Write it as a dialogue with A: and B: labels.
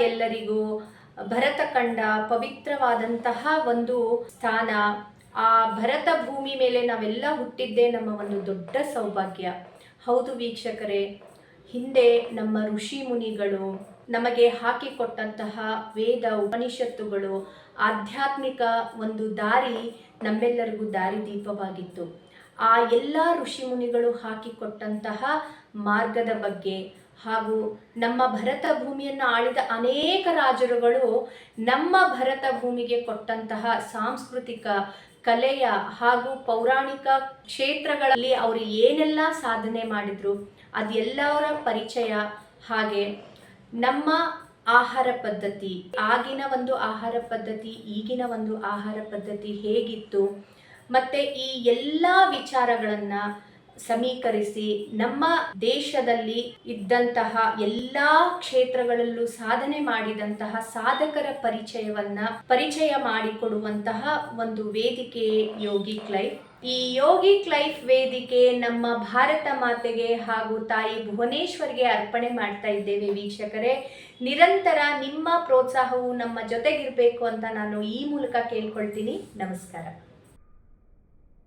A: ಎಲ್ಲರಿಗೂ. ಭರತ ಕಂಡ ಪವಿತ್ರವಾದಂತಹ ಒಂದು ಸ್ಥಾನ. ಆ ಭರತ ಭೂಮಿ ಮೇಲೆ ನಾವೆಲ್ಲ ಹುಟ್ಟಿದ್ದೇ ನಮ್ಮ ಒಂದು ದೊಡ್ಡ ಸೌಭಾಗ್ಯ. ಹೌದು ವೀಕ್ಷಕರೇ, ಹಿಂದೆ ನಮ್ಮ ಋಷಿ ಮುನಿಗಳು ನಮಗೆ ಹಾಕಿಕೊಟ್ಟಂತಹ ವೇದ ಉಪನಿಷತ್ತುಗಳು ಆಧ್ಯಾತ್ಮಿಕ ಒಂದು ದಾರಿ ನಮ್ಮೆಲ್ಲರಿಗೂ ದಾರಿದೀಪವಾಗಿತ್ತು ಆ ಎಲ್ಲ ಋಷಿ ಮುನಿಗಳು ಹಾಕಿಕೊಟ್ಟಂತಹ ಮಾರ್ಗದ ಬಗ್ಗೆ ಹಾಗೂ ನಮ್ಮ ಭರತ ಭೂಮಿಯನ್ನು ಆಳಿದ ಅನೇಕ ರಾಜರುಗಳು ನಮ್ಮ ಭರತ ಭೂಮಿಗೆ ಕೊಟ್ಟಂತಹ ಸಾಂಸ್ಕೃತಿಕ ಕಲೆಯ ಹಾಗೂ ಪೌರಾಣಿಕ ಕ್ಷೇತ್ರಗಳಲ್ಲಿ ಅವರು ಏನೆಲ್ಲ ಸಾಧನೆ ಮಾಡಿದ್ರು ಅದೆಲ್ಲವರ ಪರಿಚಯ. ಹಾಗೆ ನಮ್ಮ ಆಹಾರ ಪದ್ಧತಿ, ಆಗಿನ ಒಂದು ಆಹಾರ ಪದ್ಧತಿ, ಈಗಿನ ಒಂದು ಆಹಾರ ಪದ್ಧತಿ ಹೇಗಿತ್ತು, ಮತ್ತೆ ಈ ಎಲ್ಲ ವಿಚಾರಗಳನ್ನು ಸಮೀಕರಿಸಿ ನಮ್ಮ ದೇಶದಲ್ಲಿ ಇದ್ದಂತಹ ಎಲ್ಲ ಕ್ಷೇತ್ರಗಳಲ್ಲೂ ಸಾಧನೆ ಮಾಡಿದಂತಹ ಸಾಧಕರ ಪರಿಚಯವನ್ನ ಪರಿಚಯ ಮಾಡಿಕೊಡುವಂತಹ ಒಂದು ವೇದಿಕೆ ಯೋಗಿ ಕ್ಲೈಫ್. ಈ ಯೋಗಿ ಕ್ಲೈಫ್ ವೇದಿಕೆ ನಮ್ಮ ಭಾರತ ಮಾತೆಗೆ ಹಾಗೂ ತಾಯಿ ಭುವನೇಶ್ವರ್ಗೆ ಅರ್ಪಣೆ ಮಾಡ್ತಾ ಇದ್ದೇವೆ ವೀಕ್ಷಕರೇ. ನಿರಂತರ ನಿಮ್ಮ ಪ್ರೋತ್ಸಾಹವು ನಮ್ಮ ಜೊತೆಗಿರಬೇಕು ಅಂತ ನಾನು ಈ ಮೂಲಕ ಕೇಳ್ಕೊಳ್ತೀನಿ. ನಮಸ್ಕಾರ.